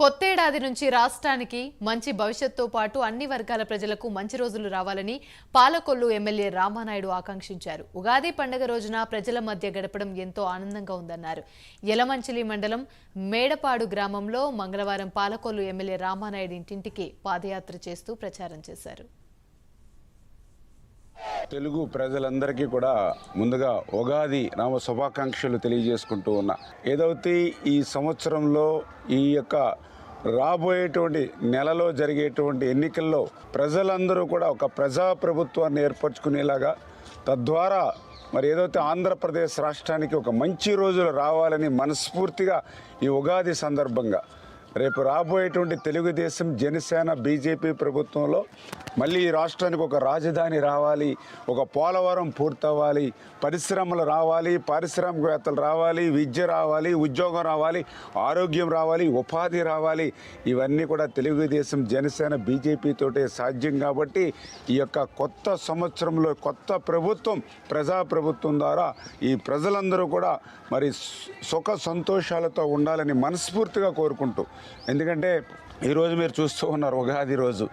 కొత్తేడాది నుంచి రాష్ట్రానికి మంచి భవిష్యత్తుతో పాటు అన్ని వర్గాల ప్రజలకు మంచి రోజులు రావాలని పాలకొల్లు ఎమ్మెల్యే రామానాయుడు ఆకాంక్షించారు. ఉగాది పండుగ రోజున ప్రజల మధ్య గడపడం ఎంతో ఆనందంగా ఉందన్నారు. యలమంచిలి మండలం మేడపాడు గ్రామంలో మంగళవారం పాలకొల్లు ఎమ్మెల్యే రామానాయుడు ఇంటింటికి పాదయాత్ర చేస్తూ ప్రచారం చేశారు. తెలుగు ప్రజలందరికీ కూడా ముందుగా ఉగాది నామ శుభాకాంక్షలు తెలియజేసుకుంటూ ఉన్నా. ఏదైతే ఈ సంవత్సరంలో ఈ యొక్క రాబోయేటువంటి నెలలో జరిగేటువంటి ఎన్నికల్లో ప్రజలందరూ కూడా ఒక ప్రజా ప్రభుత్వాన్ని ఏర్పరచుకునేలాగా తద్వారా మరి ఏదైతే ఆంధ్రప్రదేశ్ రాష్ట్రానికి ఒక మంచి రోజులు రావాలని మనస్ఫూర్తిగా ఈ ఉగాది సందర్భంగా రేపు రాబోయేటువంటి తెలుగుదేశం జనసేన బీజేపీ ప్రభుత్వంలో మళ్ళీ ఈ రాష్ట్రానికి ఒక రాజధాని రావాలి ఒక పోలవరం పూర్తవ్వాలి పరిశ్రమలు రావాలి పారిశ్రామికవేత్తలు రావాలి విద్య రావాలి ఉద్యోగం రావాలి ఆరోగ్యం రావాలి ఉపాధి రావాలి. ఇవన్నీ కూడా తెలుగుదేశం జనసేన బీజేపీతోటే సాధ్యం కాబట్టి ఈ యొక్క కొత్త సంవత్సరంలో కొత్త ప్రభుత్వం ప్రజా ప్రభుత్వం ద్వారా ఈ ప్రజలందరూ కూడా మరి సుఖ సంతోషాలతో ఉండాలని మనస్ఫూర్తిగా కోరుకుంటూ ఎందుకంటే ఈరోజు మీరు చూస్తూ ఉన్నారు ఉగాది రోజు.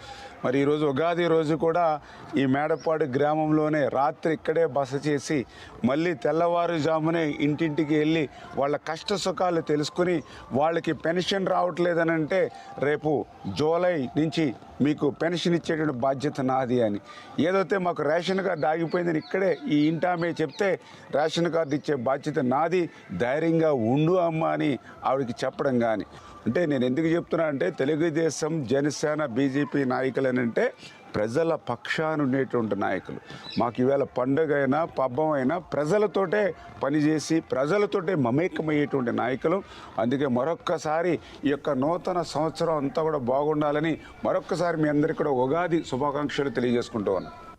మరి ఈరోజు ఉగాది రోజు కూడా ఈ మేడపాడు గ్రామంలోనే రాత్రి ఇక్కడే బస చేసి మళ్ళీ తెల్లవారుజామునే ఇంటింటికి వెళ్ళి వాళ్ళ కష్ట సుఖాలు తెలుసుకుని వాళ్ళకి పెన్షన్ రావట్లేదని అంటే రేపు జూలై నుంచి మీకు పెన్షన్ ఇచ్చేటువంటి బాధ్యత నాది అని. ఏదైతే మాకు రేషన్ కార్డు ఆగిపోయిందని ఇక్కడే ఈ ఇంటామే చెప్తే రేషన్ కార్డు ఇచ్చే బాధ్యత నాది ధైర్యంగా ఉండు అమ్మ అని ఆవిడకి చెప్పడం కానీ అంటే నేను ఎందుకు చెప్తున్నా అంటే తెలుగుదేశం జనసేన బీజేపీ నాయకులు అని అంటే ప్రజల పక్షాన ఉండేటువంటి నాయకులు. మాకు ఇవాళ పండుగ అయినా పబ్బం అయినా ప్రజలతోటే పనిచేసి ప్రజలతోటే మమేకమయ్యేటువంటి నాయకులు. అందుకే మరొక్కసారి ఈ యొక్క నూతన సంవత్సరం అంతా కూడా బాగుండాలని మరొక్కసారి మీ అందరికీ కూడా ఉగాది శుభాకాంక్షలు తెలియజేసుకుంటూ ఉన్నాను